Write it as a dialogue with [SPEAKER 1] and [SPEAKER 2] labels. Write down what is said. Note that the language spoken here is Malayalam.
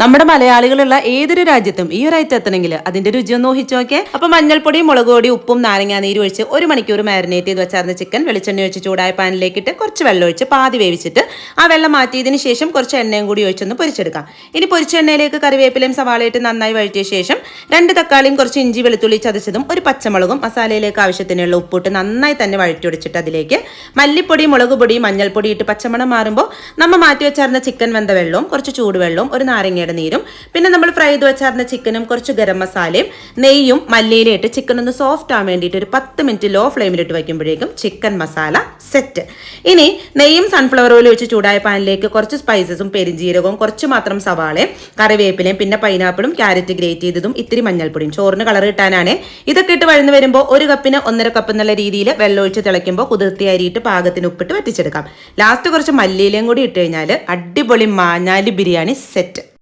[SPEAKER 1] നമ്മുടെ മലയാളികളുള്ള ഏതൊരു രാജ്യത്തും ഈ ഒരു ഐറ്റം എത്തണമെങ്കിൽ അതിന്റെ രുചി ഒന്ന് ഊഹിച്ചു നോക്കേ അപ്പൊ മഞ്ഞൾപ്പൊടി മുളക് പൊടി ഉപ്പും നാരങ്ങാ നീര് ഒഴിച്ച് ഒരു മണിക്കൂർ മാരിനേറ്റ് ചെയ്ത് വെച്ചാർന്ന ചിക്കൻ വെളിച്ചെണ്ണ ഒഴിച്ച് ചൂടായ പാനിലേക്ക് ഇട്ട് കുറച്ച് വെള്ളം ഒഴിച്ച് പാതി വേവിച്ചിട്ട് ആ വെള്ളം മാറ്റിയതിന് ശേഷം കുറച്ച് എണ്ണയും കൂടി ഒഴിച്ചൊന്ന് പൊരിച്ചെടുക്കാം. ഇനി പൊരിച്ച എണ്ണയിലേക്ക് കറിവേപ്പിലയും സവാളയിട്ട് നന്നായി വഴറ്റിയ ശേഷം രണ്ട് തക്കാളിയും കുറച്ച് ഇഞ്ചി വെളുത്തുള്ളി ചതച്ചതും ഒരു പച്ചമുളകും മസാലയിലേക്ക് ആവശ്യത്തിനുള്ള ഉപ്പിട്ട് നന്നായി തന്നെ വഴറ്റിയൊടിച്ചിട്ട് അതിലേക്ക് മല്ലിപ്പൊടി മുളക് പൊടി മഞ്ഞൾപ്പൊടി ഇട്ട് പച്ചമണം മാറുമ്പോൾ നമ്മൾ മാറ്റി വെച്ചാർന്ന ചിക്കൻ വെന്ത വെള്ളവും കുറച്ച് ചൂടുവെള്ളവും ഒരു നാരങ്ങയുടെ നീരും. പിന്നെ നമ്മൾ ഫ്രൈ ചെയ്ത് വെച്ചാർന്ന ചിക്കനും കുറച്ച് ഗരം മസാലയും നെയ്യും മല്ലിയിലും ഇട്ട് ചിക്കൻ ഒന്ന് സോഫ്റ്റ് ആവാൻ വേണ്ടിയിട്ട് ഒരു പത്ത് മിനിറ്റ് ലോ ഫ്ലെയിമിലിട്ട് വയ്ക്കുമ്പോഴേക്കും ചിക്കൻ മസാല സെറ്റ് ഇനി നെയ്യും സൺഫ്ലവർ ഓയിൽ ഒഴിച്ച് ചൂടായ പാനിലേക്ക് കുറച്ച് സ്പൈസസും പെരിഞ്ജീരകവും കുറച്ച് മാത്രം സവാളയും കറിവേപ്പിലയും പിന്നെ പൈനാപ്പിളും ക്യാരറ്റ് ഗ്രേറ്റ് ചെയ്തതും ഇത്തിരി മഞ്ഞൾപ്പൊടിയും ചോറിന് കളർ കിട്ടാനാണ്. ഇതൊക്കെ ഇട്ട് വഴന്ന് വരുമ്പോൾ ഒരു കപ്പിന് ഒന്നര കപ്പ് എന്നുള്ള രീതിയിൽ വെള്ളം ഒഴിച്ച് തിളയ്ക്കുമ്പോൾ കുതിർത്തി അരിയിട്ട് പാകത്തിന് ഉപ്പിട്ട് വറ്റിച്ചെടുക്കാം. ലാസ്റ്റ് കുറച്ച് മല്ലിയിലയും കൂടി ഇട്ട് കഴിഞ്ഞാൽ അടിപൊളി മാഞ്ഞാലി ബിരിയാണി സെറ്റ്